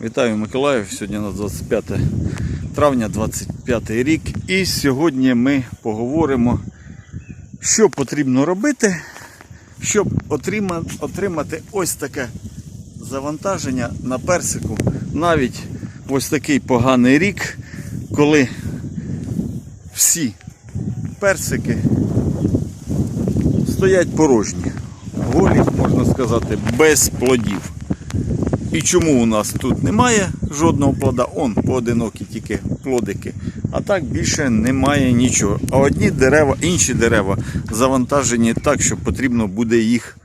Вітаю Миколаїв. Сьогодні на 25 травня 25 рік. І сьогодні ми поговоримо, що потрібно робити, щоб отримати ось таке завантаження на персику. Навіть ось такий поганий рік, коли всі персики стоять порожні. Голі, можна сказати, без плодів. І чому у нас тут немає жодного плода? Он поодинокі тільки плодики. А так більше немає нічого. А одні дерева, інші дерева завантажені так, що потрібно буде їх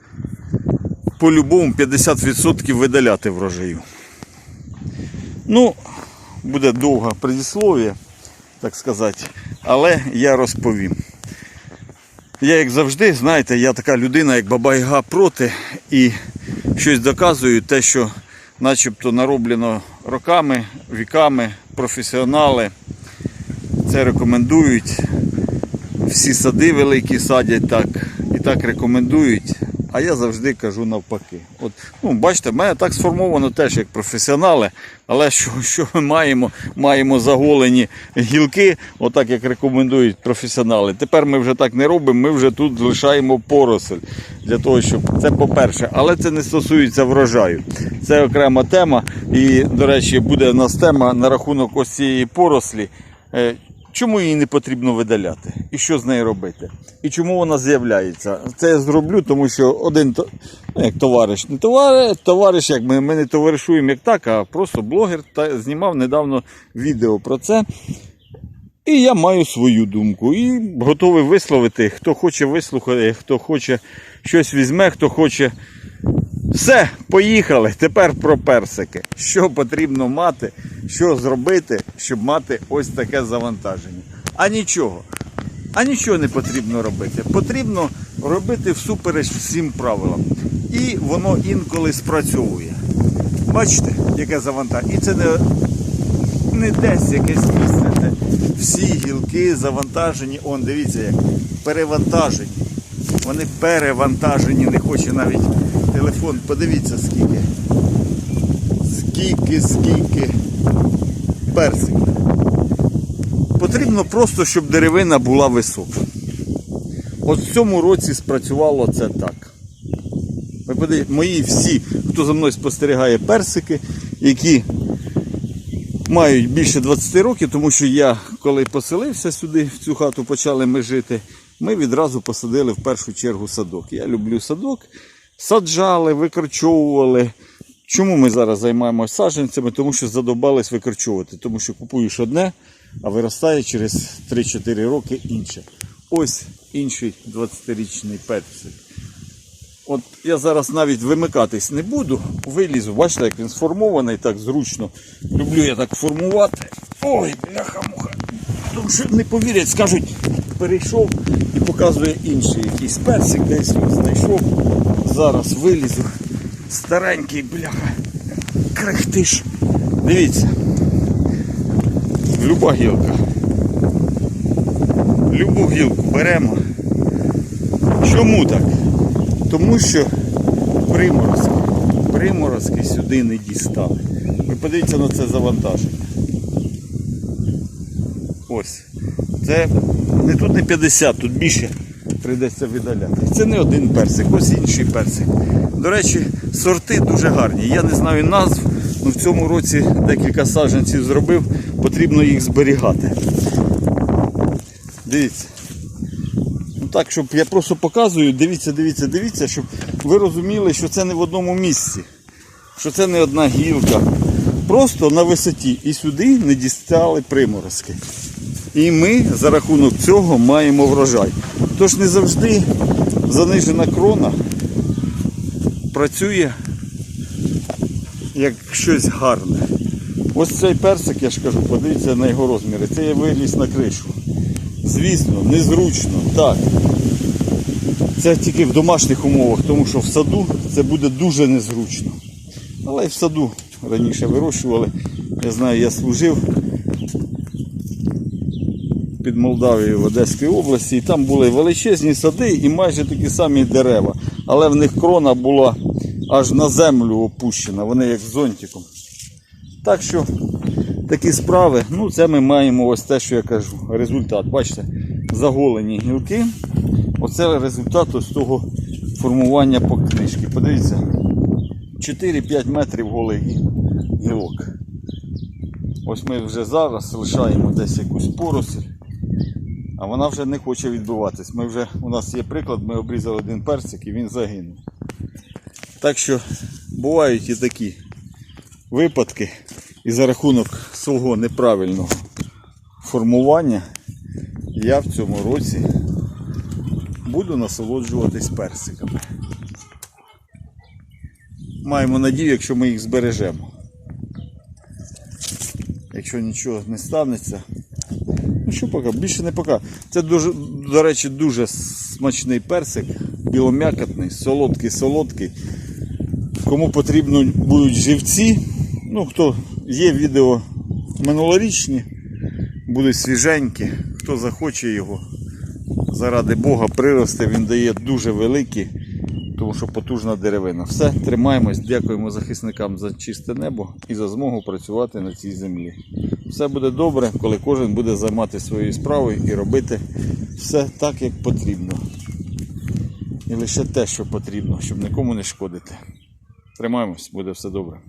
по-любому 50% видаляти врожаю. Ну, буде довге предіслов'я, так сказати, але я розповім. Я, як завжди, знаєте, я така людина, як баба-яга проти, і щось доказую, те, що начебто нароблено роками, віками, професіонали. Це рекомендують. Всі сади великі садять так і так рекомендують. А я завжди кажу навпаки. От, ну, бачите, в мене так сформовано теж як професіонали, але що, що ми маємо? Маємо заголені гілки, отак як рекомендують професіонали. Тепер ми вже так не робимо, ми вже тут лишаємо поросль. Для того, щоб це по-перше, але це не стосується врожаю. Це окрема тема. І, до речі, буде у нас тема на рахунок ось цієї порослі. Е, Чому її не потрібно видаляти? І що з нею робити? І чому вона з'являється? Це я зроблю, тому що один ну, як товариш, не товариш, товариш, як ми, ми не товаришуємо як так, а просто блогер та знімав недавно відео про це. І я маю свою думку. І готовий висловити. Хто хоче вислухати, хто хоче щось візьме, хто хоче. Все, поїхали. Тепер про персики. Що потрібно мати, що зробити, щоб мати ось таке завантаження. А нічого. А нічого не потрібно робити. Потрібно робити всупереч всім правилам. І воно інколи спрацьовує. Бачите, яке завантаження. І це не, не десь якесь місце. Це всі гілки завантажені. Он, дивіться, як перевантажені. Вони перевантажені, не хоче навіть телефон. Подивіться скільки. Скільки, скільки персиків. Потрібно просто, щоб деревина була висока. От в цьому році спрацювало це так. Ви подивіться, мої всі, хто за мною спостерігає персики, які мають більше 20 років, тому що я, коли поселився сюди, в цю хату почали ми жити, ми відразу посадили в першу чергу садок. Я люблю садок, саджали, викорчовували. Чому ми зараз займаємося саджанцями? Тому що задобались викорчовувати, тому що купуєш одне, а виростає через 3-4 роки інше. Ось інший 20-річний персик. От я зараз навіть вимикатись не буду, вилізу, бачите, як він сформований, так зручно. Люблю я так формувати. Ой, бляха-муха. Тому що не повірять, скажуть, перейшов і показує інший якийсь персик, десь він знайшов. Зараз вилізу. Старенький, бляха. Крехтиш. Дивіться. Люба гілка. Любу гілку беремо. Чому так? Тому що приморозки, приморозки сюди не дістали. Ви подивіться на це завантаження. Ось. Це не тут не 50, тут більше прийдеться видаляти. Це не один персик, ось інший персик. До речі, сорти дуже гарні. Я не знаю назв, але в цьому році декілька саджанців зробив, потрібно їх зберігати. Дивіться. Так, щоб я просто показую, дивіться, дивіться, дивіться, щоб ви розуміли, що це не в одному місці, що це не одна гілка. Просто на висоті і сюди не дістали приморозки. І ми за рахунок цього маємо врожай. Тож не завжди занижена крона працює як щось гарне. Ось цей персик, я ж кажу, подивіться на його розміри. Це я виліз на кришу. Звісно, незручно, так. Це тільки в домашніх умовах, тому що в саду це буде дуже незручно. Але й в саду раніше вирощували. Я знаю, я служив під Молдавією в Одеській області, і там були величезні сади і майже такі самі дерева. Але в них крона була аж на землю опущена, вони як зонтиком. Так що такі справи. Ну, це ми маємо ось те, що я кажу. Результат. Бачите, заголені гілки. Оце результат ось того формування по книжки. Подивіться, 4-5 метрів голих гі- гілок. Ось ми вже зараз лишаємо десь якусь поросль, а вона вже не хоче відбиватись. Ми вже, у нас є приклад, ми обрізали один персик і він загинув. Так що бувають і такі випадки, і за рахунок свого неправильного формування я в цьому році буду насолоджуватись персиками. Маємо надію, якщо ми їх збережемо. Якщо нічого не станеться. Ну що поки, більше не поки. Це дуже, до речі, дуже смачний персик, білом'якотний, солодкий, солодкий. Кому потрібно будуть живці, ну хто є відео минулорічні, будуть свіженькі, хто захоче його, заради Бога, прирости, він дає дуже великі, тому що потужна деревина. Все, тримаємось, дякуємо захисникам за чисте небо і за змогу працювати на цій землі. Все буде добре, коли кожен буде займатися своєю справою і робити все так, як потрібно. І лише те, що потрібно, щоб нікому не шкодити. Тримаємось, буде все добре.